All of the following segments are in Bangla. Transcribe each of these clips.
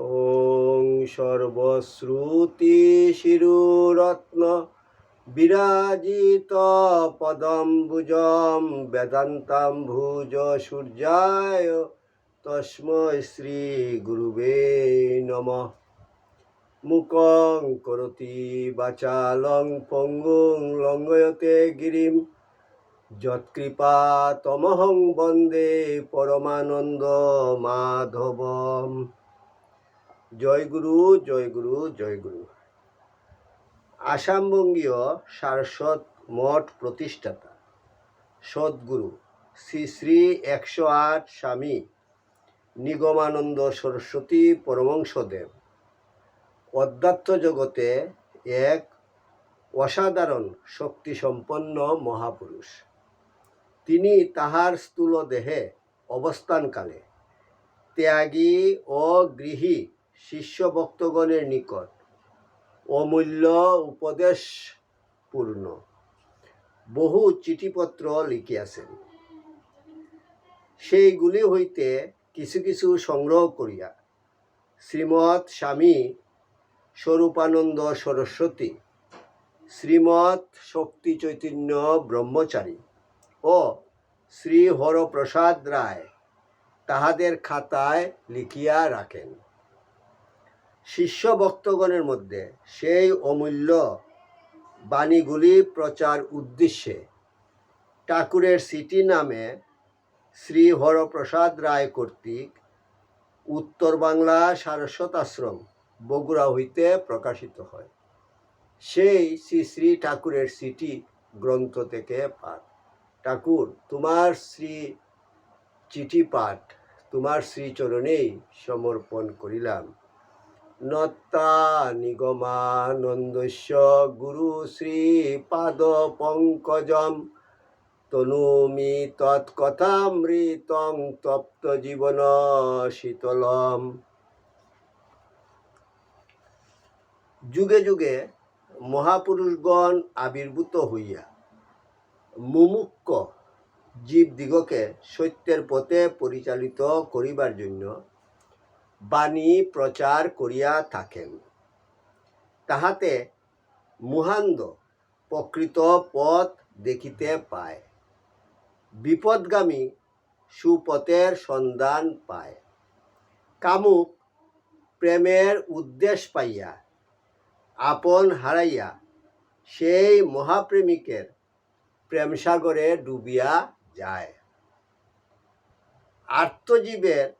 ওং সর্বশ্রুতি শিরুরত্ন বিরাজিত পদম্বুজম বেদান্তাম ভুজ সূর্যায় তস্ম শ্রী গুরুবে নম। মুকং করতি বাচালং পঙ্গুং লঙ্গয়তে গিরিম। যৎকৃপা তমহং বন্দে পরমানন্দ মাধবম। জয় গুরু জয় গুরু জয় গুরু। আসামবঙ্গীয় সারস্বত মঠ প্রতিষ্ঠাতা, সদ্গুরু শ্রী শ্রী একশো আট স্বামী নিগমানন্দ সরস্বতী পরমংসদেব। অধ্যাত্ম জগতে এক অসাধারণ শক্তিসম্পন্ন মহাপুরুষ। তিনি তাহার স্থূল দেহে অবস্থানকালে ত্যাগী ও গৃহী শিষ্য ভক্তগণের নিকট। অমূল্য উপদেশপূর্ণ বহু চিঠিপত্র লিখিয়াছেন। সেইগুলি হইতে কিছু কিছু সংগ্রহ করিয়া শ্রীমৎ স্বামী স্বরূপানন্দ সরস্বতী, শ্রীমৎ শক্তি চৈতন্য ব্রহ্মচারী ও শ্রী হরপ্রসাদ রায় তাহাদের খাতায় লিখিয়া রাখেন। শিষ্য ভক্তগণের মধ্যে সেই অমূল্য বাণীগুলি প্রচার উদ্দেশ্যে ঠাকুরের সিটি নামে শ্রী হরপ্রসাদ রায় কর্তৃক উত্তর বাংলা সারস্বত আশ্রম, বগুড়া হইতে প্রকাশিত হয়। সেই শ্রী শ্রী ঠাকুরের সিটি গ্রন্থ থেকে পাঠ। ঠাকুর, তোমার শ্রী চিঠি পাঠ তোমার শ্রীচরণেই সমর্পণ করিলাম। নত্তা নিগমানন্দস্য গুরু শ্রী পাদ পঙ্কজম। তনুমি তৎকথামৃতং তপ্ত জীবন শীতলম। যুগে যুগে মহাপুরুষগণ আবির্ভূত হইয়া মুমুক্ষ জীবদিগকে সত্যের পথে পরিচালিত করিবার জন্য বাণী প্রচার করিয়া থাকেন। তাহাতে মুহান্দ প্রকৃত পথ দেখিতে পায়। বিপদগামী সুপথের সন্ধান পায়। কামুক প্রেমের উদ্দেশ্য পাইয়া, আপন হারাইয়া সেই মহাপ্রেমিকের প্রেমসাগরে ডুবিয়া যায়। আত্মজীবের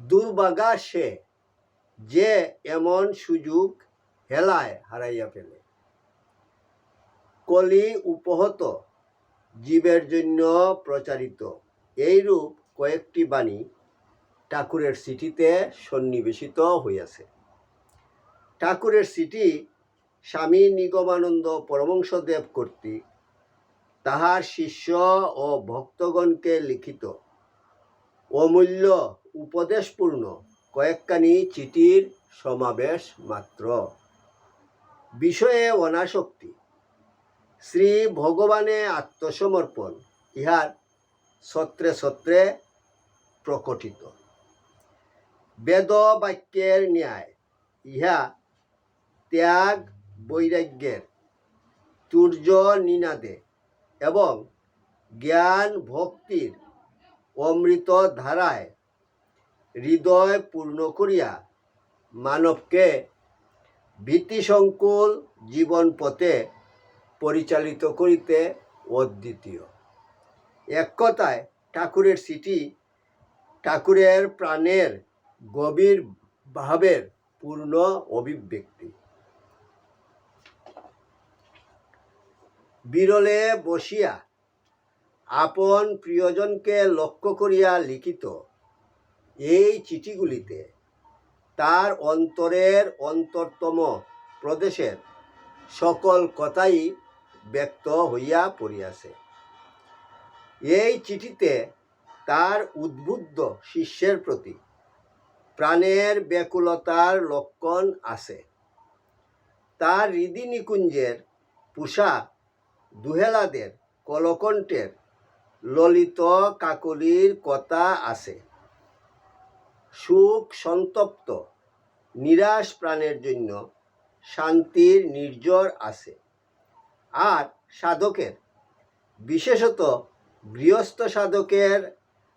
দুর্বাগা সে যে এমন সুযোগ হেলায় হারাইয়া ফেলে। কলি উপহত জীবের জন্য প্রচারিত এইরূপ কয়েকটি বাণী ঠাকুরের সিটিতে সন্নিবেশিত হইয়াছে। ঠাকুরের সিটি স্বামী নিগমানন্দ পরমংসদেব কর্তৃক তাহার শিষ্য ও ভক্তগণকে লিখিত অমূল্য উপদেশপূর্ণ। কয়েকখানি চিঠির সমাবেশ মাত্র। বিষয়ে অনাসক্তি। শ্রী ভগবানে আত্মসমর্পণ, ইহার সত্রে ছত্রে প্রকটিত। বেদ বাক্যের ন্যায়, ইহা ত্যাগ বৈরাগ্যের তুর্য নিনাদে এবং জ্ঞান ভক্তির অমৃত ধারায় হৃদয় পূর্ণ করিয়া মানবকে ভীতিসংকুল জীবন পথে পরিচালিত করিতে অদ্বিতীয়। এক কথায়, ঠাকুরের সিটি ঠাকুরের প্রাণের গভীর ভাবের পূর্ণ অভিব্যক্তি। বিরলে বসিয়া আপন প্রিয়জনকে লক্ষ্য করিয়া লিখিত এই চিঠিগুলিতে তার অন্তরের অন্তরতম প্রদেশের সকল কথাই ব্যক্ত হইয়া পড়িয়াছে। এই চিঠিতে তার উদ্বুদ্ধ শিষ্যের প্রতি প্রাণের ব্যাকুলতার লক্ষণ আছে। তার হৃদি নিকুঞ্জের পুষা দুহেলাদের কলকণ্ঠের ললিত কাকলির কথা আছে। সুখ সন্তপ্ত, নিরাশ প্রাণের জন্য শান্তির নির্জর আছে। আর সাধকের, বিশেষত গৃহস্থ সাধকের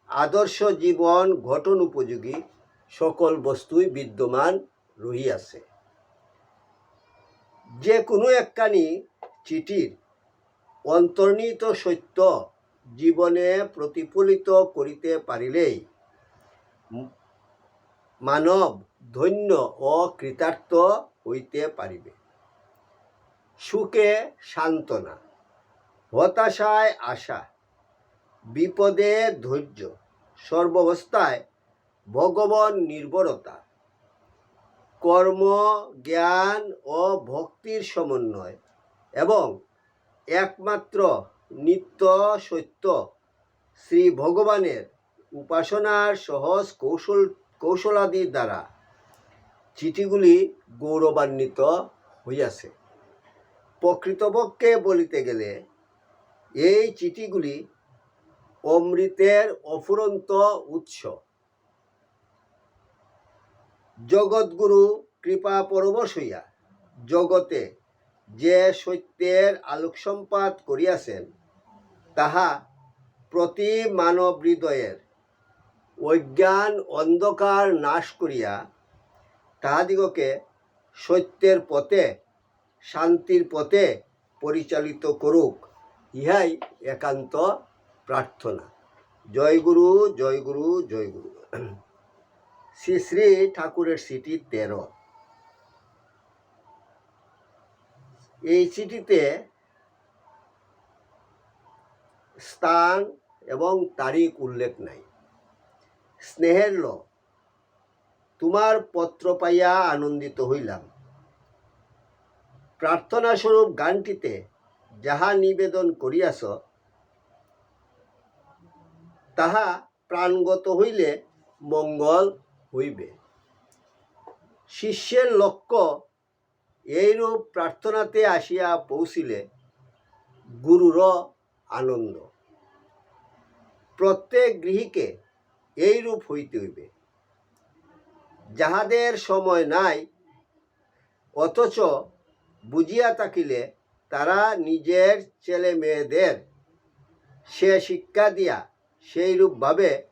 আদর্শ জীবন গঠন উপযোগী সকল বস্তুই বিদ্যমান রহিয়াছে। যে কোনো একখানি চিঠির অন্তর্নিহিত সত্য জীবনে প্রতিফলিত করিতে পারিলেই মানব ধন্য ও কৃতার্থ হইতে পারিবে। সুখে সান্ত্বনা, হতাশায় আশা, বিপদে ধৈর্য, সর্বাবস্থায় ভগবান নির্ভরতা কর্ম, জ্ঞান ও ভক্তির সমন্বয় এবং একমাত্র নিত্য সত্য শ্রী ভগবানের উপাসনার সহজ কৌশল কৌশলাদির দ্বারা চিঠিগুলি গৌরবান্বিত হইয়াছে। প্রকৃতপক্ষে বলিতে গেলে এই চিঠিগুলি অমৃতের অফুরন্ত উৎস। জগৎগুরু কৃপা পরবশ হইয়া জগতে যে সত্যের আলোকসম্পাত করিয়াছেন, তাহা প্রতি মানব হৃদয়ের অজ্ঞান অন্ধকার নাশ করিয়া তাহাদিগকে সত্যের পথে, শান্তির পথে পরিচালিত করুক, ইহাই একান্ত প্রার্থনা। জয় গুরু জয় গুরু জয় গুরু। শ্রী শ্রী ঠাকুরের সিটি তেরো। এই চিঠিতে স্থান এবং তারিখ উল্লেখ নাই। স্নেহের ল তোমার পত্র পাইয়া আনন্দিত হইলাম। প্রার্থনা স্বরূপ গানটিতে যাহা নিবেদন করিয়াছ, তাহা প্রাণগত হইলে মঙ্গল হইবে। শিষ্যের লক্ষ্য এইরূপ প্রার্থনাতে আসিয়া পৌঁছিলে গুরুর আনন্দ। প্রত্যেক গৃহীকে এইরূপ হইতে হইবে। যাহাদের সময় নাই, অথচ বুঝিয়া থাকিলে তারা নিজের ছেলে মেয়েদের সে শিক্ষা দিয়া সেইরূপভাবে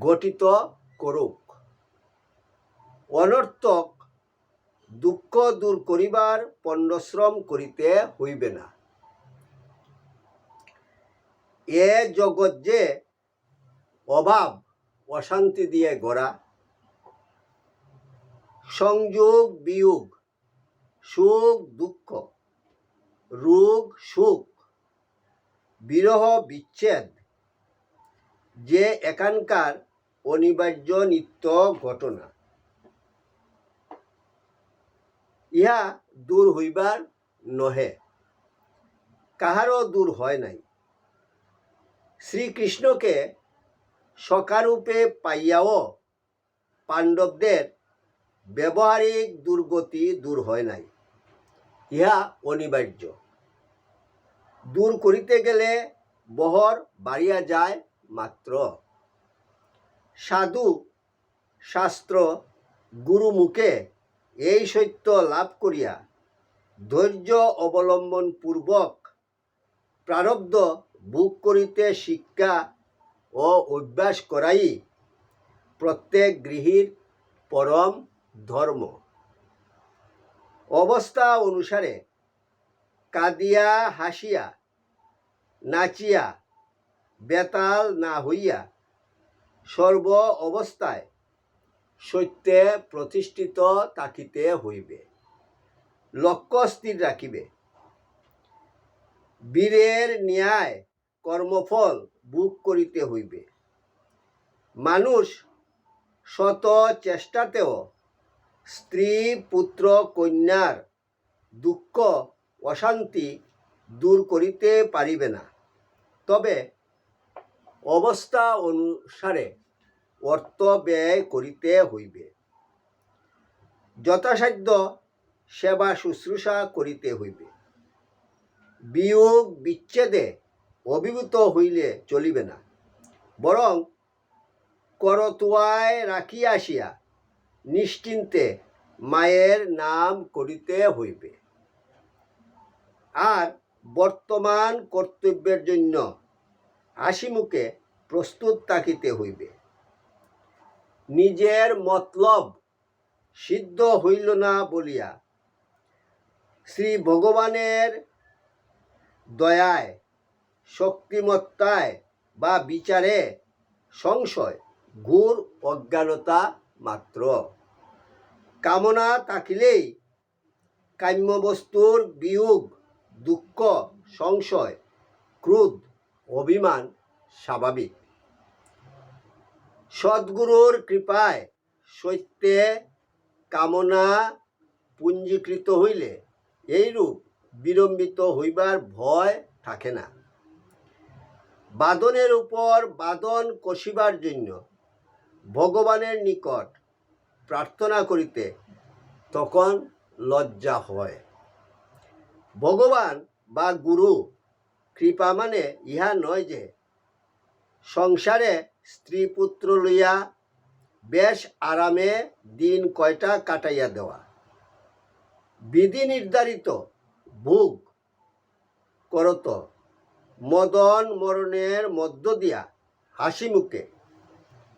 গঠিত করুক। অনর্থক দুঃখ দূর করিবার পণ্ডশ্রম করিতে হইবে না। এ জগৎ যে অভাব অশান্তি দিয়ে গড়া। সংযোগ, বিয়োগ, সুখ, দুঃখ, রোগ, সুখ, বিরহ, বিচ্ছেদ, যে এখানকার অনিবার্য নিত্য ঘটনা। ইহা দূর হইবার নহে, কাহারও দূর হয় নাই। শ্রীকৃষ্ণকে সকারূপে পাইয়াও পাণ্ডবদের ব্যবহারিক দুর্গতি দূর হয় নাই। ইহা অনিবার্য। দূর করিতে গেলে বহর বাড়িয়া যায় মাত্র। সাধু শাস্ত্র গুরুমুখে এই সত্য লাভ করিয়া ধৈর্য অবলম্বন পূর্বক প্রারব্ধ ভোগ করিতে শিক্ষা ও অভ্যাস করাই প্রত্যেক গৃহীর পরম ধর্ম। অবস্থা অনুসারে কাঁদিয়া, হাসিয়া, নাচিয়া, বেতাল না হইয়া সর্ব অবস্থায় সত্যে প্রতিষ্ঠিত থাকিতে হইবে, লক্ষ্য স্থির রাখিবে। বীরের ন্যায় কর্মফল করিতে হইবে। মানুষ শত চেষ্টাতেও স্ত্রী, পুত্র, কন্যার দুঃখ, অশান্তি দূর করিতে পারিবে না। তবে অবস্থা অনুসারে অর্থ ব্যয় করিতে হইবে। যথাসাধ্য সেবা শুশ্রূষা করিতে হইবে। বিয়োগ বিচ্ছেদে অভিভূত হইলে চলিবে না। বরং করতোয়ায় রাখিয়া আসিয়া নিশ্চিন্তে মায়ের নাম করিতে হইবে। আর বর্তমান কর্তব্যের জন্য হাসিমুখে প্রস্তুত থাকিতে হইবে। নিজের মতলব সিদ্ধ হইল না বলিয়া শ্রী ভগবানের দয়ায় শক্তিমত্তায় বা বিচারে সংশয় ঘুর অজ্ঞানতা মাত্র। কামনা থাকিলেই কাম্য বস্তুর বিয়োগ, দুঃখ, সংশয়, ক্রোধ, অভিমান স্বাভাবিক। সদ্গুরুর কৃপায় সত্যে কামনা পুঞ্জীকৃত হইলে এইরূপ বিলম্বিত হইবার ভয় থাকে না। বাদনের উপর বাদন কষিবার জন্য ভগবানের নিকট প্রার্থনা করিতে তখন লজ্জা হয়। ভগবান বা গুরু কৃপা মানে ইহা নয় যে সংসারে স্ত্রী পুত্র লইয়া বেশ আরামে দিন কয়টা কাটাইয়া দেওয়া। বিধি নির্ধারিত ভোগ করত। মদন মরণের মধ্য দিয়া হাসি মুখে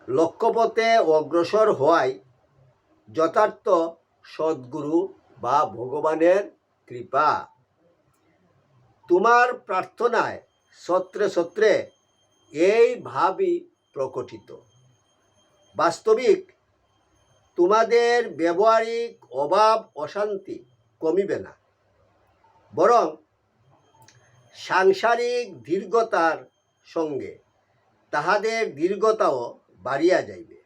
লক্ষ্যপথে অগ্রসর হওয়াই যথার্থ সদ্গুরু বা ভগবানের কৃপা। তোমার প্রার্থনায় সত্রে সত্রে এই ভাবই প্রকটিত। বাস্তবিক তোমাদের ব্যবহারিক অভাব অশান্তি কমিবে না। বরং সাংসারিক দীর্ঘতার সঙ্গে তাহাদের দীর্ঘতাও বাড়িয়া যাইবে।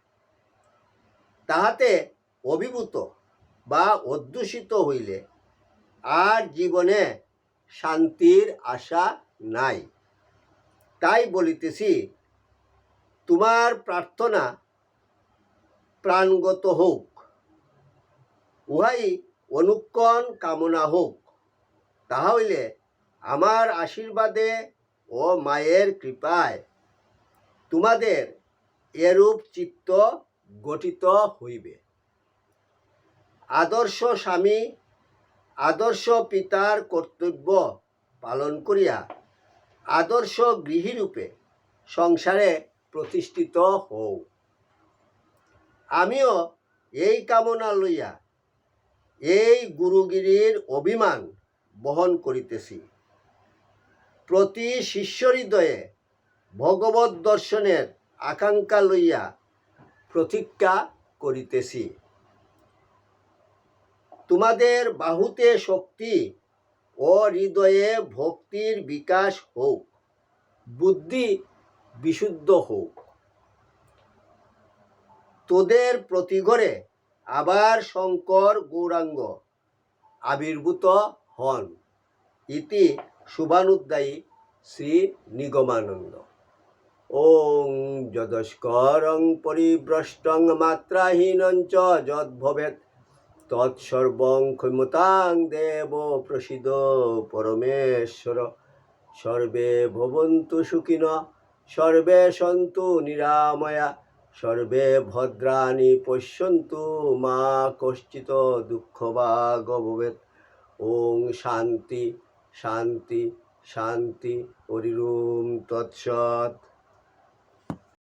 তাহাতে অভিভূত বা অধ্যুষিত হইলে আর জীবনে শান্তির আশা নাই। তাই বলিতেছি, তোমার প্রার্থনা প্রাণগত হোক, উহাই অনুক্ষণ কামনা হোক, তাহা হইলে আমার আশীর্বাদে ও মায়ের কৃপায় তোমাদের এরূপ চিত্ত গঠিত হইবে। আদর্শ স্বামী, আদর্শ পিতার কর্তব্য পালন করিয়া আদর্শ গৃহীরূপে সংসারে প্রতিষ্ঠিত হও। আমিও এই কামনা লইয়া এই গুরুগিরির অভিমান বহন করিতেছি। প্রতি শিষ্য হৃদয়ে ভগবত দর্শনের আকাঙ্ক্ষা লইয়া প্রতিজ্ঞা করিতেছি। তোমাদের বাহুতে শক্তি ও হৃদয়ে ভক্তির বিকাশ হোক, বুদ্ধি বিশুদ্ধ হোক। তোদের প্রতিঘরে আবার শঙ্কর গৌরাঙ্গ আবির্ভূত হন। ইতি শুভানুদ্দায়ী শ্রী নিগমানন্দ। ওং যদস্করং পরিভ্রষ্টং মাত্রাহীনং চ যদ্ভবেৎ। তৎসর্বং ক্ষমতাং দেব প্রসিদ পরমেশ্বর। সর্বে ভবন্তু সুখিন, সর্বে সন্তু নিরাময়া, সর্বে ভদ্রাণি পশ্যন্তু মা কশ্চিত দুঃখ বা ভবেৎ। ওং শান্তি শান্তি শান্তি হরিরুম তৎসৎ।